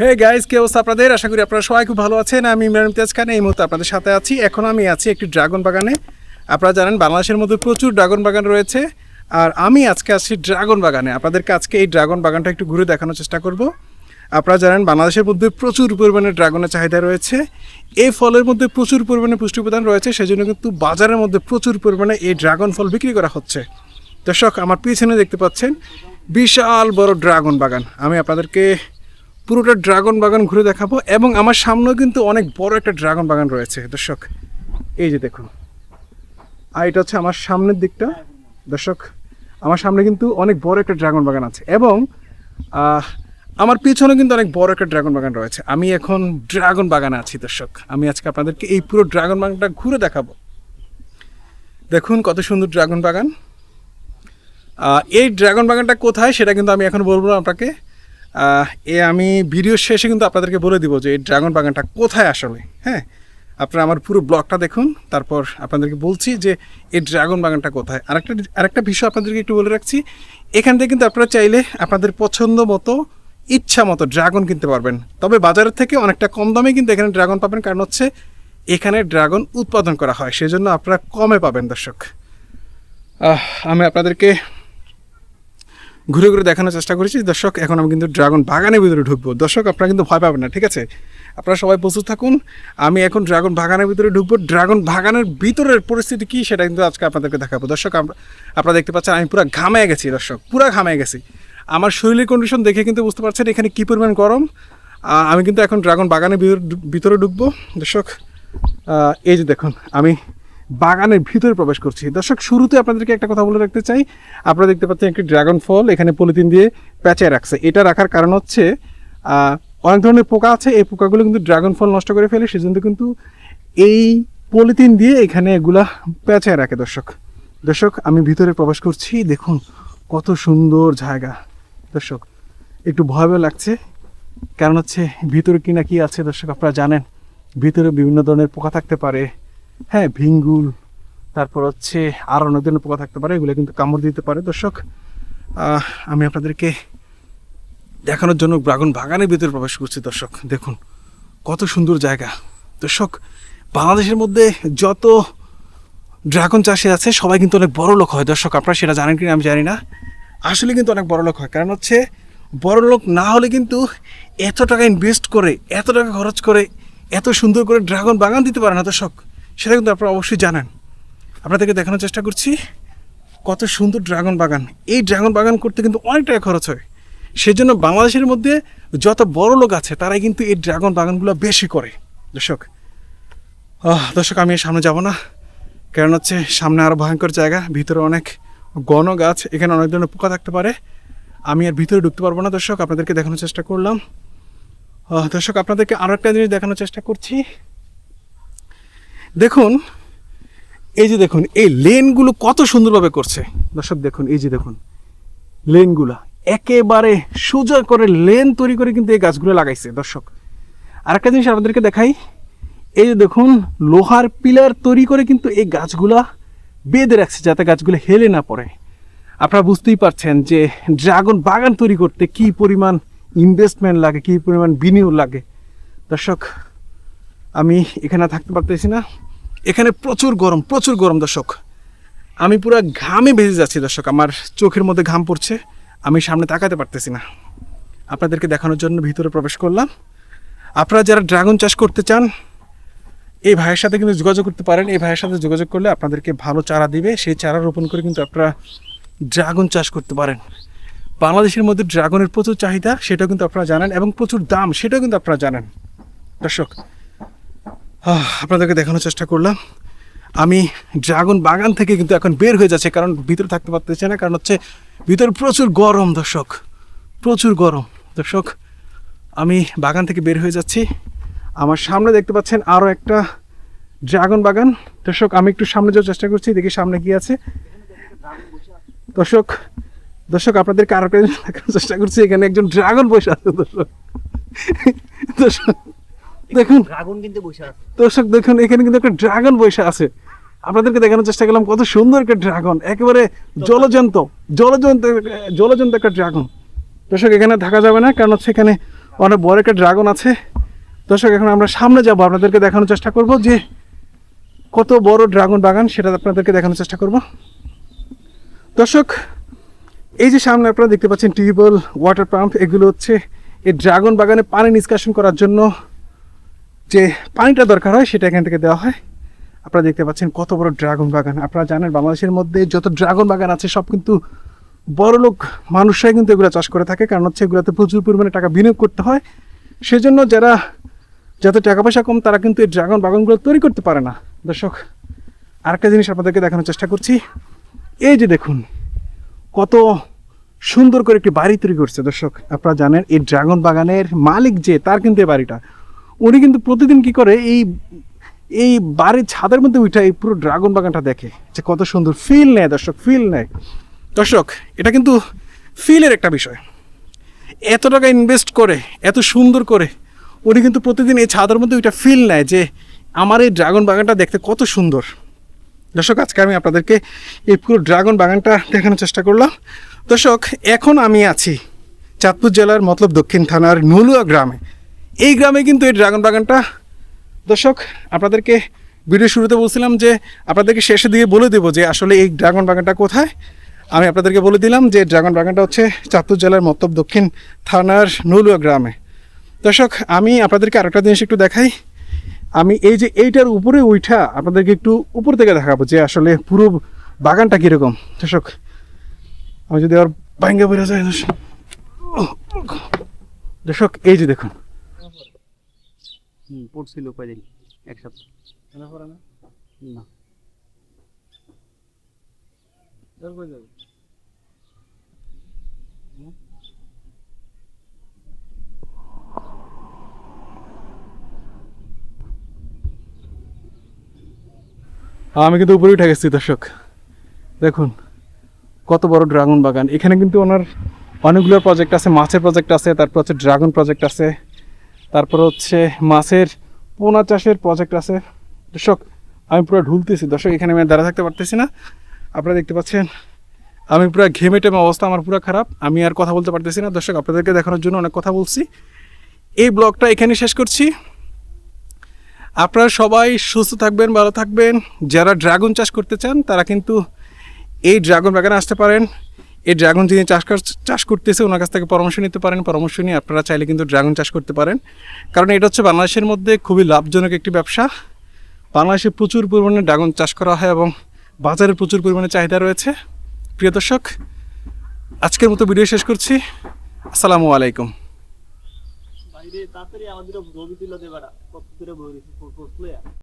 Hey guys কে অবস্থা আপনাদের? আশা করি আপনারা সবাই খুব ভালো আছেন। আমি ইমরান ইমতিয়াজ খান, এই মুহূর্তে আপনাদের সাথে আছি। এখন আমি আছি একটি ড্রাগন বাগানে। আপনারা জানেন, বাংলাদেশের মধ্যে প্রচুর ড্রাগন বাগান রয়েছে। আর আমি আজকে আছি ড্রাগন বাগানে। আপনাদেরকে আজকে এই ড্রাগন বাগানটা একটু ঘুরে দেখানোর চেষ্টা করব। আপনারা জানেন, বাংলাদেশের মধ্যে প্রচুর পরিমাণে ড্রাগনের চাহিদা রয়েছে। এই ফলের মধ্যে প্রচুর পরিমাণে পুষ্টি উপাদান রয়েছে। সেজন্য কিন্তু বাজারের মধ্যে প্রচুর পরিমাণে এই ড্রাগন ফল বিক্রি করা হচ্ছে। দর্শক, আমার পিছনে দেখতে পাচ্ছেন, বিশাল বড় ড্রাগন বাগান। আমি আপনাদেরকে পুরোটা ড্রাগন বাগান ঘুরে দেখাবো এবং আমার সামনেও কিন্তু অনেক বড় একটা ড্রাগন বাগান রয়েছে, দর্শক। এই যে দেখুন। আর এটা হচ্ছে আমার সামনের দিকটা, দর্শক। আমার সামনে কিন্তু অনেক বড় একটা ড্রাগন বাগান আছে এবং আমার পিছনে কিন্তু অনেক বড় একটা ড্রাগন বাগান রয়েছে। আমি এখন ড্রাগন বাগানে আছি, দর্শক। আমি আজকে আপনাদেরকে এই পুরো ড্রাগন বাগানটা ঘুরে দেখাবো। দেখুন কত সুন্দর ড্রাগন বাগান। এই ড্রাগন বাগানটা কোথায় সেটা কিন্তু আমি এখন বলব আপনাকে। এ আমি ভিডিও শেষে কিন্তু আপনাদেরকে বলে দিব যে এই ড্রাগন বাগানটা কোথায় আসলে হ্যাঁ? আপনারা আমার পুরো ব্লগটা দেখুন, তারপর আপনাদেরকে বলছি যে এই ড্রাগন বাগানটা কোথায়। আরেকটা আরেকটা বিষয় আপনাদেরকে একটু বলে রাখছি, এখান থেকে কিন্তু আপনারা চাইলে আপনাদের পছন্দ মতো, ইচ্ছা মতো ড্রাগন কিনতে পারবেন। তবে বাজারের থেকে অনেকটা কম দামে কিন্তু এখানে ড্রাগন পাবেন, কারণ হচ্ছে এখানে ড্রাগন উৎপাদন করা হয়, সেজন্য আপনারা কমে পাবেন, দর্শক। আমি আপনাদেরকে ঘুরে ঘুরে দেখানোর চেষ্টা করেছি। দর্শক, এখন আমি কিন্তু ড্রাগন বাগানের ভিতরে ঢুকবো। দর্শক, আপনারা কিন্তু ভয় পাবেন না, ঠিক আছে? আপনারা সবাই প্রস্তুত থাকুন। আমি এখন ড্রাগন বাগানের ভিতরে ঢুকবো। ড্রাগন বাগানের ভিতরের পরিস্থিতি কী সেটা কিন্তু আজকে আপনাদেরকে দেখাবো। দর্শক আমরা- আপনারা দেখতে পাচ্ছেন আমি পুরো ঘামে গেছি, দর্শক, পুরো ঘামে গেছি। আমার শরীরের কন্ডিশন দেখে কিন্তু বুঝতে পারছেন এখানে কী পরিমাণ গরম। আমি কিন্তু এখন ড্রাগন বাগানের ভিতরে ঢুকবো। দর্শক এই যে দেখুন, আমি বাগানের ভিতরে প্রবেশ করছি। দর্শক, শুরুতে আপনাদেরকে একটা কথা বলে রাখতে চাই। আপনারা দেখতে পাচ্ছেন একটি ড্রাগন ফল এখানে পলিথিন দিয়ে প্যাঁচায় রাখছে। এটা রাখার কারণ হচ্ছে অনেক ধরনের পোকা আছে। এই পোকাগুলো কিন্তু ড্রাগন ফল নষ্ট করে ফেলে, সেজন্য কিন্তু এই পলিথিন দিয়ে এখানে এগুলা প্যাঁচায় রাখে দর্শক। দর্শক, আমি ভিতরে প্রবেশ করছি। দেখুন কত সুন্দর জায়গা। দর্শক, একটু ভয় ভয় লাগছে। কারণ হচ্ছে, ভিতরে কি না কি আছে দর্শক, আপনারা জানেন। ভিতরে বিভিন্ন ধরনের পোকা থাকতে পারে। হ্যাঁ ভিঙ্গুল তারপর হচ্ছে আর অনেক ধরনের পোকা থাকতে পারে, এগুলো কিন্তু কামড় দিতে পারে। দর্শক আমি আপনাদেরকে দেখানোর জন্য ড্রাগন বাগানের ভিতরে প্রবেশ করছি, দর্শক। দেখুন, কত সুন্দর জায়গা। দর্শক, বাংলাদেশের মধ্যে যত ড্রাগন চাষে আছে, সবাই কিন্তু অনেক বড় লোক হয়। দর্শক, আপনারা সেটা জানেন কিনা আমি জানি না। আসলে কিন্তু অনেক বড় লোক হয়। কারণ হচ্ছে, বড় লোক না হলে কিন্তু এত টাকা ইনভেস্ট করে, এত টাকা খরচ করে, এত সুন্দর করে ড্রাগন বাগান দিতে পারে না, দর্শক। সেটা কিন্তু আপনারা অবশ্যই জানেন। আপনাদেরকে দেখানোর চেষ্টা করছি, কত সুন্দর ড্রাগন বাগান। এই ড্রাগন বাগান করতে কিন্তু অনেক টাকা খরচ হয়। সেজন্য বাংলাদেশের মধ্যে যত বড় লোক আছে, তারাই কিন্তু এই ড্রাগন বাগানগুলো বেশি করে। দর্শক দর্শক, আমি সামনে যাব না। কারণ হচ্ছে সামনে আরও ভয়ঙ্কর জায়গা, ভিতরে অনেক গণ গাছ, এখানে অনেক ধরনের পোকা থাকতে পারে। আমি আর ভিতরে ঢুকতে পারব না, দর্শক, আপনাদেরকে দেখানোর চেষ্টা করলাম। দর্শক, আপনাদেরকে আরও একটা জিনিস দেখানোর চেষ্টা করছি। দেখুন, এই যে দেখুন, এই লেনগুলো কত সুন্দরভাবে করছে। দর্শক, দেখুন, এই যে দেখুন, লেনগুলা একেবারে সোজা করে লেন তৈরি করে কিন্তু এই গাছগুলো লাগাইছে, দর্শক। আরেকটা জিনিস আপনাদেরকে দেখাই, এই যে দেখুন, লোহার পিলার তৈরি করে কিন্তু এই গাছগুলা বেঁধে রাখছে যাতে গাছগুলো হেলে না পড়ে। আপনারা বুঝতেই পারছেন যে ড্রাগন বাগান তৈরি করতে কি পরিমাণ ইনভেস্টমেন্ট লাগে, কি পরিমাণ বিনিয়োগ লাগে। দর্শক আমি এখানে থাকতে পারতেছি না। এখানে প্রচুর গরম প্রচুর গরম, দর্শক। আমি পুরো ঘামে ভেজে যাচ্ছি, দর্শক। আমার চোখের মধ্যে ঘাম পড়ছে, আমি সামনে তাকাতে পারতেছি না। আপনাদেরকে দেখানোর জন্য ভিতরে প্রবেশ করলাম। আপনারা যারা ড্রাগন চাষ করতে চান, এই ভাইয়ের সাথে কিন্তু যোগাযোগ করতে পারেন। এই ভাইয়ের সাথে যোগাযোগ করলে আপনাদেরকে ভালো চারা দিবে। সেই চারা রোপণ করে কিন্তু আপনারা ড্রাগন চাষ করতে পারেন। বাংলাদেশের মধ্যে ড্রাগনের প্রচুর চাহিদা, সেটাও কিন্তু আপনারা জানেন, এবং প্রচুর দাম, সেটাও কিন্তু আপনারা জানেন। দর্শক আপনাদেরকে দেখানোর চেষ্টা করলাম। আমি ড্রাগন বাগান থেকে কিন্তু এখন বের হয়ে যাচ্ছে, কারণ ভিতরে থাকতে পারতেছে না, কারণ হচ্ছে ভিতরে প্রচুর গরম, দর্শক। প্রচুর গরম, দর্শক। আমি বাগান থেকে বের হয়ে যাচ্ছি। আমার সামনে দেখতে পাচ্ছেন আরও একটা ড্রাগন বাগান। দর্শক, আমি একটু সামনে যাওয়ার চেষ্টা করছি, দেখি সামনে কি আছে। দর্শক দর্শক আপনাদের কারও দেখানোর চেষ্টা করছি, এখানে একজন ড্রাগন বসে আছে, দর্শক। দর্শক দেখুন। ড্রাগন কিন্তু বসে আছে। দর্শক দেখুন এখানে কিন্তু একটা ড্রাগন বসে আছে। আপনাদেরকে দেখানোর চেষ্টা করলাম কত সুন্দর একটা ড্রাগন একেবারে জলজন্ত জলজন্ত জলজন্ত একটা ড্রাগন দর্শক এখানে থাকা যাবে না কারণ হচ্ছে এখানে অনেক বড় একটা ড্রাগন আছে। দর্শক এখন আমরা সামনে যাব। আপনাদেরকে দেখানোর চেষ্টা করব যে কত বড় ড্রাগন বাগান সেটা আপনাদেরকে দেখানোর চেষ্টা করব। দর্শক এই যে সামনে আপনারা দেখতে পাচ্ছেন টিউবওয়েল ওয়াটার পাম্প এগুলো হচ্ছে এই ড্রাগন বাগানে পানি নিষ্কাশন করার জন্য যে পানিটা দরকার হয়, সেটা এখান থেকে দেওয়া হয়। আপনারা দেখতে পাচ্ছেন কত বড় ড্রাগন বাগান। আপনারা জানেন বাংলাদেশের মধ্যে যত ড্রাগন বাগান আছে, সব কিন্তু বড় লোক, মানুষরাই কিন্তু এগুলো চাষ করে থাকে। কারণ হচ্ছে এগুলোতে প্রচুর পরিমাণে টাকা বিনিয়োগ করতে হয়। সেজন্য যারা যাদের টাকা পয়সা কম, তারা কিন্তু এই ড্রাগন বাগানগুলো তৈরি করতে পারে না। দর্শক, আরেকটা জিনিস আপনাদেরকে দেখানোর চেষ্টা করছি। এই যে দেখুন, কত সুন্দর করে একটি বাড়ি তৈরি করছে। দর্শক, আপনারা জানেন এই ড্রাগন বাগানের মালিক যে, তার কিন্তু এই বাড়িটা। উনি কিন্তু প্রতিদিন কি করে এই এই বাড়ির ছাদের মধ্যে উঠে এই পুরো ড্রাগন বাগানটা দেখে যে কত সুন্দর ফিল নেয় দর্শক ফিল নেয়। দর্শক, এটা কিন্তু ফিলের একটা বিষয়। এত টাকা ইনভেস্ট করে, এত সুন্দর করে উনি কিন্তু প্রতিদিন এই ছাদের মধ্যে ওইটা ফিল নেয় যে আমার এই ড্রাগন বাগানটা দেখতে কত সুন্দর। দর্শক, আজকে আমি আপনাদেরকে এই পুরো ড্রাগন বাগানটা দেখানোর চেষ্টা করলাম। দর্শক, এখন আমি আছি চাঁদপুর জেলার মতলব দক্ষিণ থানার নলুয়া গ্রামে। এই গ্রামে কিন্তু এই ড্রাগন বাগানটা। দর্শক, আপনাদেরকে ভিডিও শুরুতে বলছিলাম যে, আপনাদেরকে শেষে দিয়ে বলে দেবো যে, আসলে এই ড্রাগন বাগানটা কোথায়? আমি আপনাদেরকে বলে দিলাম যে, ড্রাগন বাগানটা হচ্ছে চাঁদপুর জেলার মতলব দক্ষিণ থানার নলুয়া গ্রামে। দর্শক, আমি আপনাদেরকে আরেকটা জিনিস একটু দেখাই। আমি এই যে এইটার উপরে উঠা আপনাদেরকে একটু উপর থেকে দেখাবো যে, আসলে পুরো বাগানটা কীরকম। দর্শক, আমি যদি আর ভাঙ্গে বেরো যায় দর্শক। দর্শক, এই যে দেখুন। হুম পড়ছিল কয়দিন? এক সপ্তাহ। না? আমি কিন্তু উপরে উঠে গেছি দর্শক। দেখুন কত বড় ড্রাগন বাগান। এখানে কিন্তু ওনার অনেকগুলো প্রজেক্ট আছে মাছের প্রজেক্ট আছে তারপর হচ্ছে ড্রাগন প্রজেক্ট আছে। তারপর হচ্ছে মাছের পোনা চাষের প্রজেক্ট আছে। দর্শক, আমি পুরো ঢুলতেছি। দর্শক, এখানে আমি দাঁড়া থাকতে পারতেছি না। আপনারা দেখতে পাচ্ছেন, আমি পুরো ঘেমে টেমে অবস্থা, আমার পুরো খারাপ। আমি আর কথা বলতে পারতেছি না। দর্শক, আপনাদেরকে দেখানোর জন্য অনেক কথা বলছি। এই ব্লগটা এখানে শেষ করছি। আপনারা সবাই সুস্থ থাকবেন, ভালো থাকবেন। যারা ড্রাগন চাষ করতে চান, তারা কিন্তু এই ড্রাগন বাগানে আসতে পারেন। এই ড্রাগন যিনি চাষ চাষ করতেছে, ওনার কাছ থেকে পরামর্শ নিতে পারেন। পরামর্শ নিয়ে আপনারা চাইলে কিন্তু ড্রাগন চাষ করতে পারেন। কারণ এটা হচ্ছে বাংলাদেশের মধ্যে খুবই লাভজনক একটি ব্যবসা। বাংলাদেশে প্রচুর পরিমাণে ড্রাগন চাষ করা হয় এবং বাজারে প্রচুর পরিমাণে চাহিদা রয়েছে। প্রিয় দর্শক, আজকের মতো ভিডিও শেষ করছি। আসসালামু আলাইকুম। তাড়াতাড়ি আমাদের